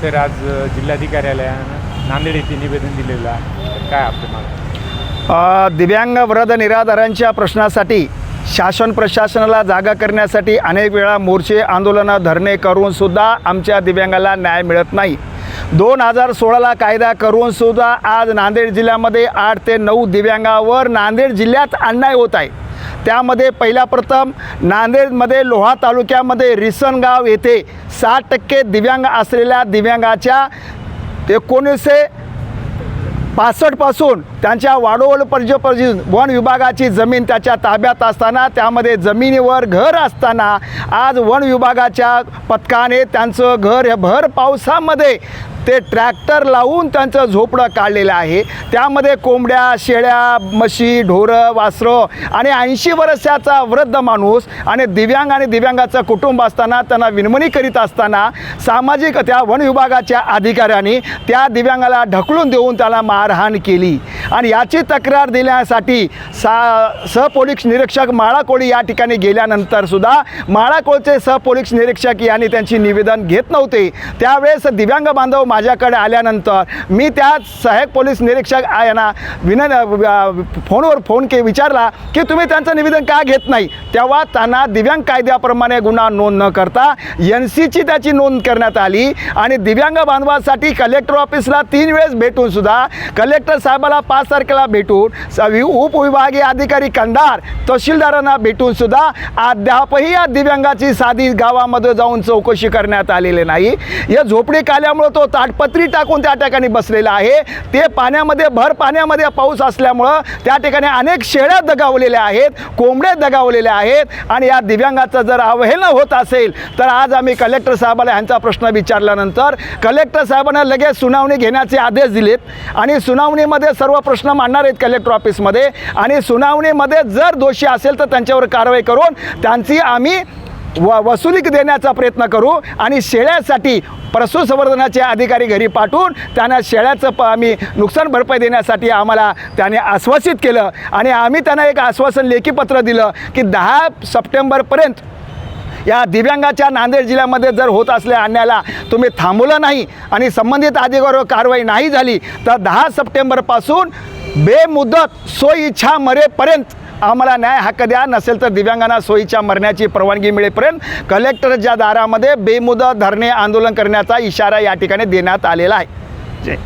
Sir आज जिल्हाधिकाऱ्यालयानं नांदेड येथे निवेदन दिलेलं आहे. तर काय आपली मागणी दिव्यांग वृद्ध निराधारांच्या प्रश्नासाठी शासन प्रशासनाला जागा करण्यासाठी अनेक वेळा मोर्चे आंदोलनं धरणे करूनसुद्धा आमच्या दिव्यांगाला न्याय मिळत नाही. दोन हजार सोळाला कायदा करून सुद्धा आज नांदेड जिल्ह्यामध्ये आठ ते नऊ दिव्यांगावर नांदेड जिल्ह्यात अन्याय होत आहे. त्यामध्ये पहिल्या प्रथम नांदेडमध्ये लोहा तालुक्यामध्ये रिसनगाव येथे साठ टक्के दिव्यांग असलेल्या दिव्यांगाच्या एकोणीसशे पासष्टपासून त्यांच्या वाडोवड पर्यंत वन विभागाची जमीन त्याच्या ताब्यात असताना त्यामध्ये जमिनीवर घर असताना आज वन विभागाच्या पथकाने त्यांचं घर हे भर पावसामध्ये ते ट्रॅक्टर लावून त्यांचं झोपडं काढलेलं आहे. त्यामध्ये कोंबड्या शेळ्या म्हशी ढोरं वासरं आणि ऐंशी वर्षाचा वृद्ध माणूस आणि दिव्यांग आणि दिव्यांगाचं कुटुंब असताना त्यांना विनमणी करीत असताना सामाजिक त्या वन विभागाच्या अधिकाऱ्यांनी त्या दिव्यांगाला ढकलून देऊन त्याला मारहाण केली. आणि याची तक्रार दिल्यासाठी सा सहपोलीस निरीक्षक माळाकोळी या ठिकाणी गेल्यानंतर सुद्धा माळाकोळचे सहपोलीस निरीक्षक यांनी त्यांची निवेदन घेत नव्हते. त्यावेळेस दिव्यांग बांधव माझ्याकडे आल्यानंतर मी त्या सहाय्यक पोलीस निरीक्षक यांना विनन फोनवर फोन के विचारला की तुम्ही त्यांचं निवेदन का घेत नाही? तेव्हा त्यांना दिव्यांग कायद्याप्रमाणे गुन्हा नोंद न करता एन सीची त्याची नोंद करण्यात आली आणि दिव्यांग बांधवासाठी कलेक्टर ऑफिसला तीन वेळेस भेटून सुद्धा कलेक्टर साहेबाला पाच तारखेला भेटून उपविभागीय अधिकारी कंधार तहसीलदारांना भेटून सुद्धा अद्यापही या दिव्यांगाची साधी गावामध्ये जाऊन चौकशी करण्यात आलेली नाही. या झोपडी काल्यामुळं तो ताटपत्री टाकून त्या ठिकाणी बसलेला आहे. ते पाण्यामध्ये भर पाण्यामध्ये पाऊस असल्यामुळं त्या ठिकाणी अनेक शेळ्या दगावलेल्या आहेत कोंबड्या दगावलेल्या आहेत. आणि या दिव्यांगाचं जर अवहेलना होत असेल तर आज आम्ही कलेक्टर साहेबाला ह्यांचा प्रश्न विचारल्यानंतर कलेक्टर साहेबांना लगेच सुनावणी घेण्याचे आदेश दिलेत. आणि सुनावणीमध्ये सर्व प्रश्न मांडणार आहेत कलेक्टर ऑफिसमध्ये. आणि सुनावणीमध्ये जर दोषी असेल तर त्यांच्यावर कारवाई करून त्यांची आम्ही व वसुली देण्याचा प्रयत्न करू आणि शेळ्यासाठी पशुसंवर्धनाचे अधिकारी घरी पाठवून त्यांना शेळ्याचं प आम्ही नुकसान भरपाई देण्यासाठी आम्हाला त्याने आश्वासित केलं. आणि आम्ही त्यांना एक आश्वासन लेखीपत्र दिलं की दहा सप्टेंबरपर्यंत या दिव्यांगाच्या नांदेड जिल्ह्यामध्ये जर होत असल्या अन्यायाला तुम्ही थांबवलं नाही आणि संबंधित अधिकाऱ्यावर कारवाई नाही झाली तर दहा सप्टेंबरपासून बेमुदत सोयीच्छा मरेपर्यंत आम्हाला न्याय हक्क द्या नसेल तर दिव्यांगांना सोयीच्या मरण्याची परवानगी मिळेपर्यंत कलेक्टरच्या दारामध्ये बेमुदत धरणे आंदोलन करण्याचा इशारा या ठिकाणी देण्यात आलेला आहे. जय.